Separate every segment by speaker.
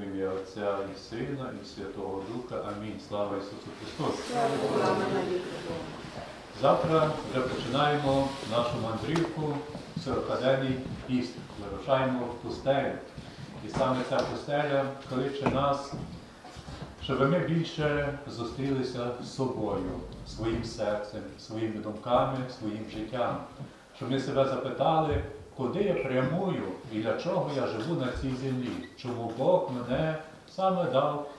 Speaker 1: В ім'я Отця і Сина, і Святого Духа. Амінь. Слава Ісусу Христу! Завтра вже починаємо нашу мандрівку в 40-денний піст. Вирушаємо в пустелю. І саме ця пустеля кличе нас, щоб ми більше зустрілися з собою, своїм серцем, своїми думками, своїм життям. Щоб ми себе запитали, куди я прямую і для чого я живу на цій землі, чому Бог мене саме дав,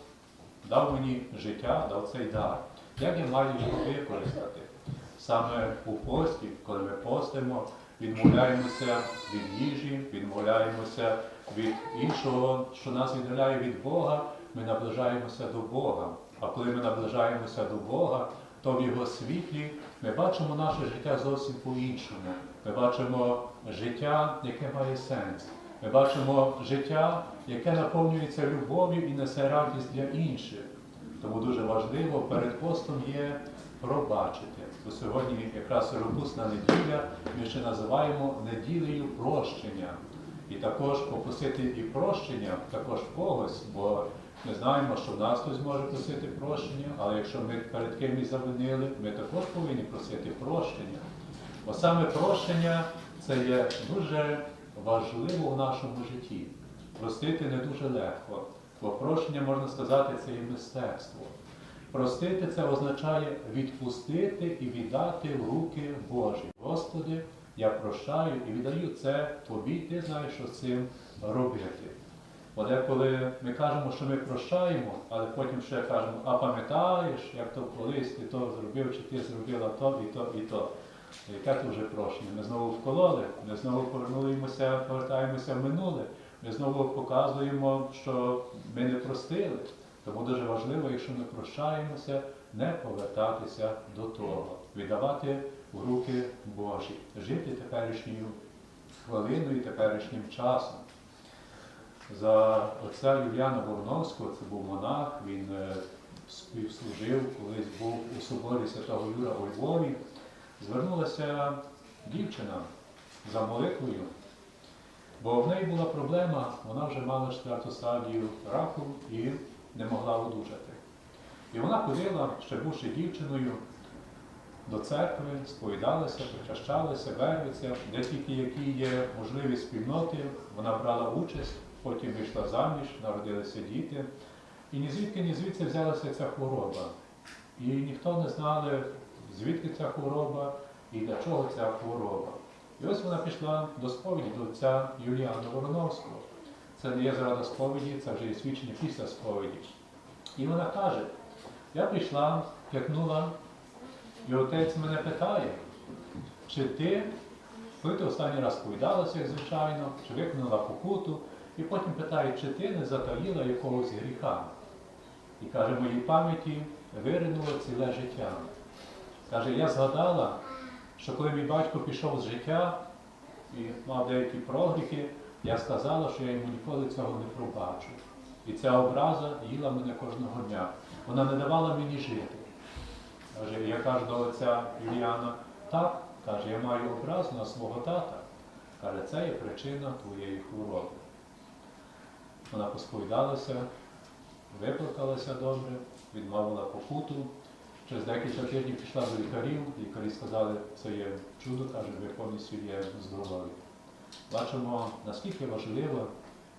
Speaker 1: дав мені життя, дав цей дар. Як я маю його використати? Саме у пості, коли ми постимо, відмовляємося від їжі, відмовляємося від іншого, що нас віддаляє від Бога, ми наближаємося до Бога. А коли ми наближаємося до Бога, то в Його світлі ми бачимо наше життя зовсім по-іншому. Ми бачимо життя, яке має сенс. Ми бачимо життя, яке наповнюється любов'ю і несе радість для інших. Тому дуже важливо перед постом є пробачити. Бо сьогодні якраз сиропусна неділя ми ще називаємо неділею прощення. І також попросити і прощення також когось, бо ми знаємо, що в нас хтось може просити прощення, але якщо ми перед кимось завинили, ми також повинні просити прощення. Бо саме прощення це є дуже важливо в нашому житті. Простити не дуже легко, бо прощення, можна сказати, це є мистецтво. Простити це означає відпустити і віддати в руки Божі. Господи, я прощаю і віддаю це тобі, ти знаєш, що з цим робити. Бо деколи ми кажемо, що ми прощаємо, але потім ще кажемо, а пам'ятаєш, як то колись ти то зробив, чи ти зробила то і то, і то. Яке то вже прощення? Ми знову вкололи, ми знову повернулися, повертаємося в минуле, ми знову показуємо, що ми не простили. Тому дуже важливо, якщо ми прощаємося, не повертатися до того, віддавати в руки Божі, жити теперішньою хвилиною, теперішнім часом. За отця Юліана Вороновського, це був монах, він е, співслужив, колись був у соборі Святого Юра у Львові. Звернулася дівчина за молитвою, бо в неї була проблема, вона вже мала четверту стадію раку і не могла одужати. І вона ходила, ще бувши дівчиною, до церкви, сповідалася, причащалася, вервиться, де тільки які є можливість спільноти, вона брала участь, потім вийшла заміж, народилися діти. І ні звідки, ні звідси взялася ця хвороба. І ніхто не знали, звідки ця хвороба і для чого ця хвороба. І ось вона пішла до сповіді до отця Юліана Вороновського. Це не є зрада сповіді, це вже є свідчення після сповіді. І вона каже, я прийшла, п'якнула, і отець мене питає, чи ти, коли ти останній раз повідалася, як звичайно, чи виконала покуту, і потім питає, чи ти не затаїла якогось гріха. І каже, моїй пам'яті виринуло ціле життя. Каже, я згадала, що коли мій батько пішов з життя і мав деякі прогріхи, я сказала, що я йому ніколи цього не пробачу. І ця образа їла мене кожного дня. Вона не давала мені жити. Каже, я кажу до отця Юліана, так, каже, я маю образу на свого тата. Каже, це є причина твоєї хвороби. Вона посповідалася, виплакалася добре, відмовила покуту. Через декілька тижнів пішла до лікарів, лікарі сказали, це є чудо, каже, ви повністю є здорові. Бачимо, наскільки важливо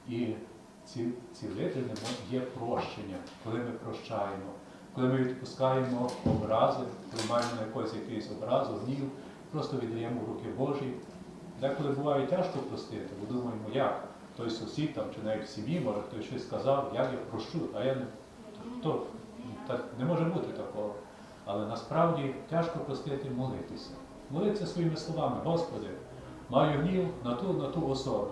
Speaker 1: і ці- цілительним є прощення, коли ми прощаємо, коли ми відпускаємо образи, коли маємо на якось якийсь образу, гнів, просто віддаємо руки Божі. Деколи буває тяжко простити, бо думаємо, як той сусід там, чи навіть в сім'ї, може хтось щось сказав, як я прощу, а я не то, так не може бути такого. Але насправді тяжко простити молитися. Молитися своїми словами, Господи, маю гнів на ту, на ту особу,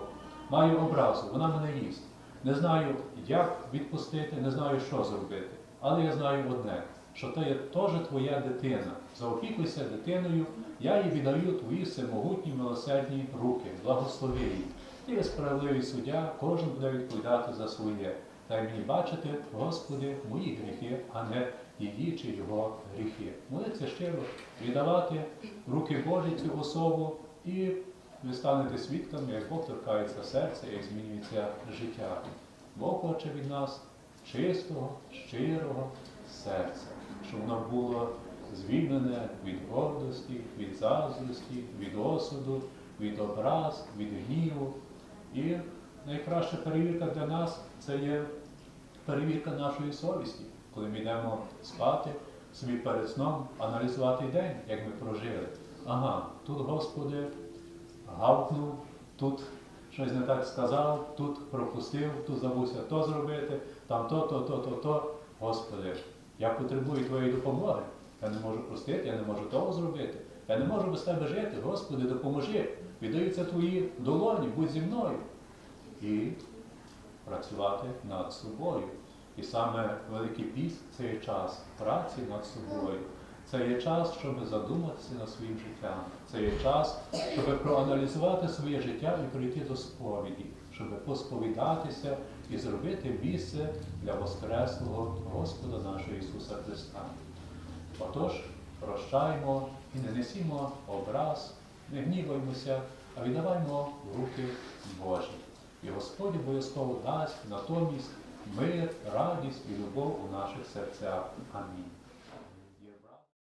Speaker 1: маю образу, вона мене їсть. Не знаю, як відпустити, не знаю, що зробити. Але я знаю одне, що це є теж твоя дитина. Заопікуйся дитиною, я їй віддаю твої всемогутні милосердні руки, благослови її. Ти є справедливий суддя, кожен буде відповідати за своє. Дай мені бачити, Господи, мої гріхи, а не її чи його гріхи. Молитися щиро, віддавати руки Божі цю особу і ви станете свідками, як Бог торкається серця, як змінюється життя. Бог хоче від нас чистого, щирого серця, щоб воно було звільнене від гордості, від заздрості, від осуду, від образ, від гніву. І найкраща перевірка для нас це є перевірка нашої совісті, коли ми йдемо спати, собі перед сном аналізувати день, як ми прожили. Ага, тут, Господи, гавкнув, тут щось не так сказав, тут пропустив, тут забувся то зробити, там то, то, то, то, то. Господи, я потребую Твоєї допомоги. Я не можу простити, я не можу того зробити. Я не можу без тебе жити. Господи, допоможи. Віддаються твої долоні, будь зі мною. І працювати над собою. І саме Великий Піст це є час праці над собою. Це є час, щоб задуматися над своїм життям. Це є час, щоб проаналізувати своє життя і прийти до сповіді, щоб посповідатися і зробити місце для Воскреслого Господа нашого Ісуса Христа. Отож, прощаємо і не несімо образ, не гніваймося, а віддаваймо руки Божі. І Господь обов'язково дасть натомість мир, радість і любов у наших серцях. Амінь.